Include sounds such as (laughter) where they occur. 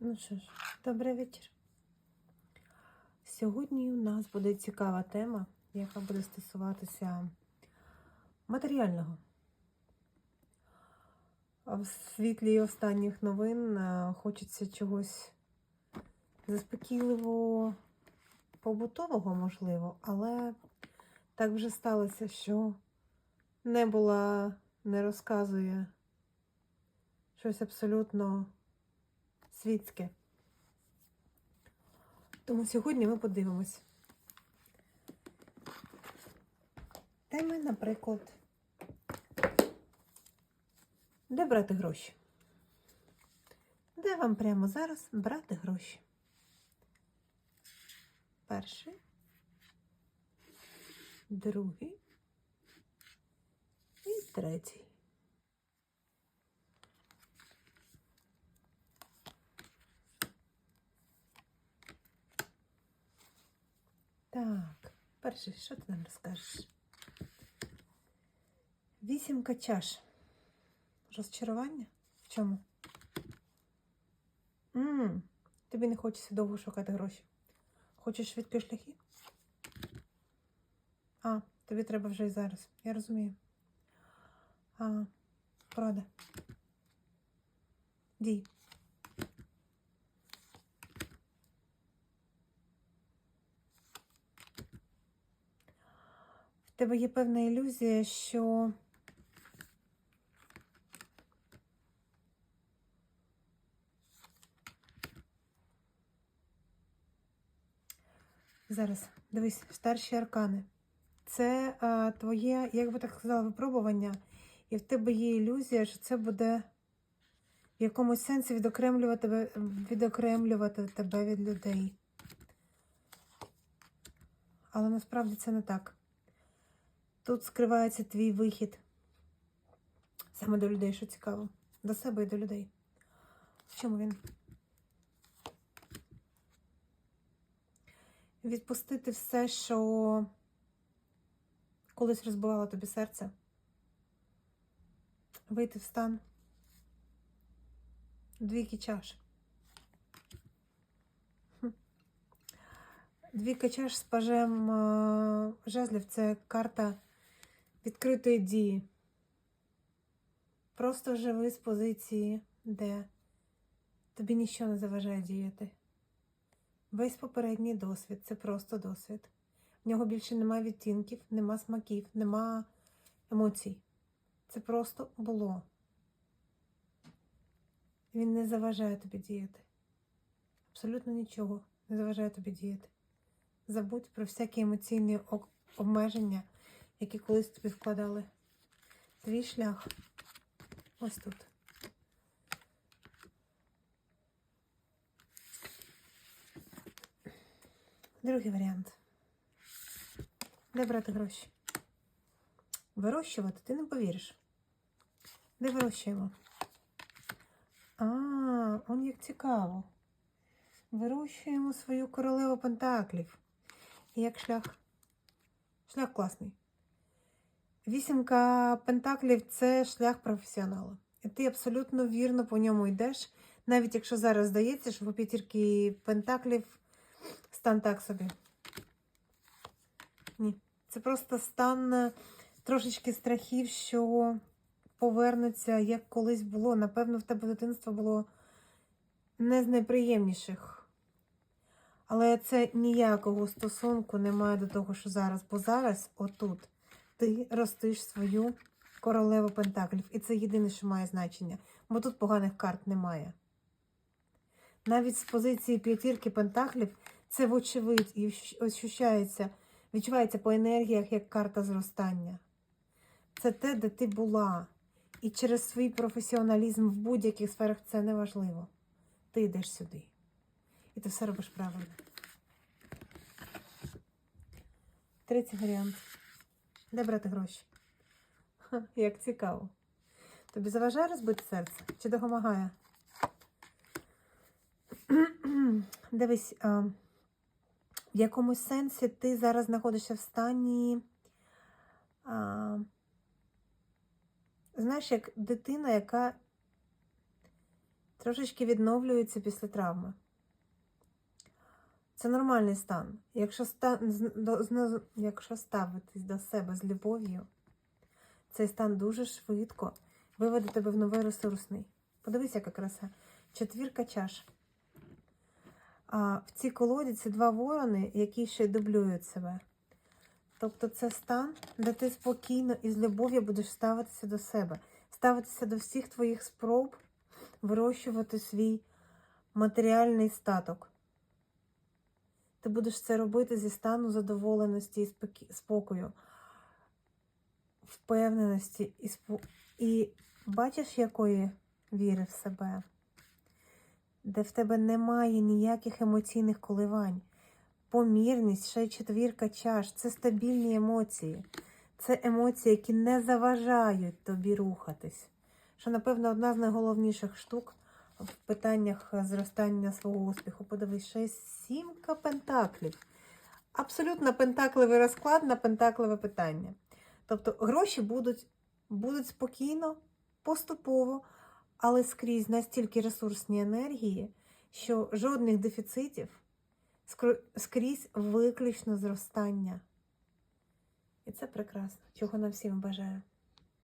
Ну що ж, добрий вечір. Сьогодні у нас буде цікава тема, яка буде стосуватися матеріального. В світлі останніх новин е, хочеться чогось заспокійливого, побутового, можливо, але так вже сталося, що небула не розказує щось абсолютно світське. Тому сьогодні ми подивимось. Теми, наприклад, де брати гроші? Де вам прямо зараз брати гроші? Перший, другий і третій. Так, перший, що ти нам розкажеш? Вісімка чаш. Розчарування? В чому? м тобі не хочеться довго шукати гроші. Хочеш швидкі шляхи? А, тобі треба вже і зараз. Я розумію. А, правда. Дій. В тебе є певна ілюзія, що зараз дивись, старші аркани. Це а, твоє, як би так сказала, випробування, і в тебе є ілюзія, що це буде в якомусь сенсі відокремлювати відокремлювати тебе від людей. Але насправді це не так. Тут скривається твій вихід. Саме до людей, що цікаво. До себе і до людей. В чому він? Відпустити все, що колись розбивало тобі серце. Вийти в стан. Двійки чаш. Двійка чаш з пажем е, жезлів це карта відкритої дії. Просто живи з позиції, де тобі нічого не заважає діяти. Весь попередній досвід це просто досвід. В нього більше нема відтінків, нема смаків, нема емоцій. Це просто було. Він не заважає тобі діяти. Абсолютно нічого не заважає тобі діяти. Забудь про всякі емоційні обмеження, які колись тобі вкладали. Твій шлях ось тут. Другий варіант. Де брати гроші? Вирощувати ти не повіриш. Де вирощуємо? А, он як цікаво. Вирощуємо свою королеву пентаклів. І як шлях? Шлях класний. Вісімка пентаклів це шлях професіонала. І ти абсолютно вірно по ньому йдеш, навіть якщо зараз здається, що по п'ятірки пентаклів стан так собі. Ні. Це просто стан е, трошечки страхів, що повернуться, як колись було. Напевно, в тебе дитинство було не з найприємніших. Але це ніякого стосунку не має до того, що зараз. Бо зараз, отут, ти ростиш свою королеву пентаклів. І це єдине, що має значення. Бо тут поганих карт немає. Навіть з позиції п'ятірки пентаклів це вочевидь і ощущається, відчувається по енергіях як карта зростання. Це те, де ти була. І через свій професіоналізм в будь-яких сферах це не важливо. Ти йдеш сюди. І ти все робиш правильно. Третій варіант. Де брати гроші? Ха, як цікаво. Тобі заважає розбити серце? Чи допомагає? (clears throat) Дивись, а, в якомусь сенсі ти зараз знаходишся в стані. А, знаєш, як дитина, яка трошечки відновлюються після травми. Це нормальний стан. Якщо, Якщо ставитись до себе з любов'ю, цей стан дуже швидко виведе тебе в новий ресурсний. Подивись, яка краса. Четвірка чаш. А в цій колоді це два ворони, які ще й дублюють себе. Тобто це стан, де ти спокійно і з любов'ю будеш ставитися до себе, ставитися до всіх твоїх спроб вирощувати свій матеріальний статок. Ти будеш це робити зі стану задоволеності і спокою, впевненості і, спо... і бачиш, якої віри в себе, де в тебе немає ніяких емоційних коливань. Помірність, ще четвірка чаш це стабільні емоції. Це емоції, які не заважають тобі рухатись. Що, напевно, одна з найголовніших штук в питаннях зростання свого успіху. Подивись, ще сімка пентаклів. Абсолютно пентакливий розклад на пентакливе питання. Тобто гроші будуть, будуть спокійно, поступово, але скрізь настільки ресурсні енергії, що жодних дефіцитів, скрізь виключно зростання. І це прекрасно, чого нам всім бажаю.